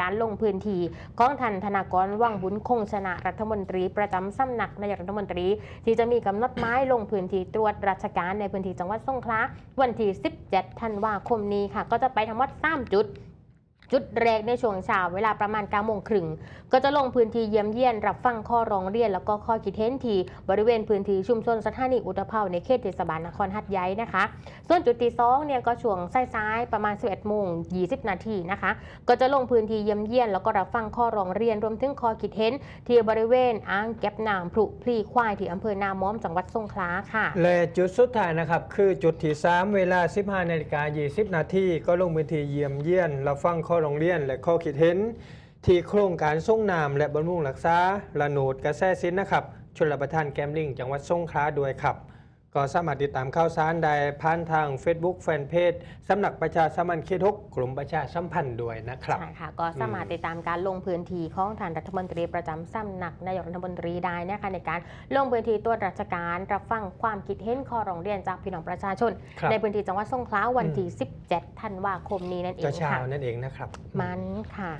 การลงพื้นที่ของท่านธนากรวังบุญคงชนะรัฐมนตรี ประจำสำนักนายกรัฐมนตรี ที่จะมีกำหนดไม้ลงพื้นที่ตรวจราชการในพื้นที่จังหวัดสงขลาวันที่ 17 ธันวาคมนี้ค่ะ ก็จะไปทั้งหมด3จุด จุดแรกในช่วงเช้าเวลาประมาณ9โมงครึ่งก็จะลงพื้นที่เยี่ยมเยียน รับฟังข้อร้องเรียน แล้วก็ข้อคิดเห็นที่บริเวณพื้นที่ชุมชนสถานีอุตภเปาในเขตเทศบาลนครหัดใหญ่นะคะ ส่วนจุดที่สองเนี่ยก็ช่วงซ้ายๆประมาณ 11โมง20 นาทีนะคะ ก็จะลงพื้นที่เยี่ยมเยียน แล้วก็รับฟังข้อร้องเรียนรวมถึงข้อคิดเห็นที่บริเวณอ่างเก็บน้ำพลุพลีควายที่อำเภอนาม้อมจังหวัดสงขลาค่ะและจุดสุดท้ายนะครับคือจุดที่3เวลา 15นาฬิกา20 นาทีก็ลงพื้นที่เยี่ยมเยียนรับฟังข้อโรงเรียน และข้อคิดเห็น ที่โครงการส่งน้ำและบำรุงรักษาระโนดกระแสสินนะครับชลประทานแกมลิงจังหวัดสงขลาด้วยครับ ก็สามารถติดตามข่าวสารได้ผ่านทาง Facebook แฟนเพจสำนักประชาสัมพันธ์เขตหกกลุ่มประชาสัมพันธ์ด้วยนะครับ ใช่ค่ะ ก็สามารถติดตามการลงพื้นที่ของท่านรัฐมนตรีประจำสำนักนายกรัฐมนตรีได้นะคะในการลงพื้นที่ตรวจราชการรับฟังความคิดเห็นข้อร้องเรียนจากพี่น้องประชาชน ครับ ในพื้นที่จังหวัดสงขลาวันที่ 17 ธันวาคมนี้นั่นเอก็งเช้าค่ะนั่นเองนะครับ มันค่ะ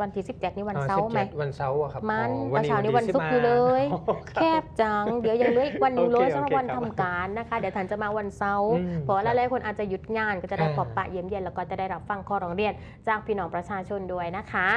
วันที่17นี่วันอ่เสาร์ไหม17วันเสาร์อะครับมันอ๋อแต่เช้านี้วันศุกร์อยู่เลยอ๋อครับแคบจัง เดี๋ยวยังเหลืออีกวันหนึงเลยโอเคสำหรับโอเควันครับทำการนะคะ เดี๋ยวท่านจะมาวันเสาร์อืมเพราะว่าหลายๆคนอาจจะหยุดงานก็จะได้อ่าพบปะเยี่ยมเยียนแล้วก็จะได้รับฟังข้อร้องเรียนจากพี่น้องประชาชนด้วยนะคะ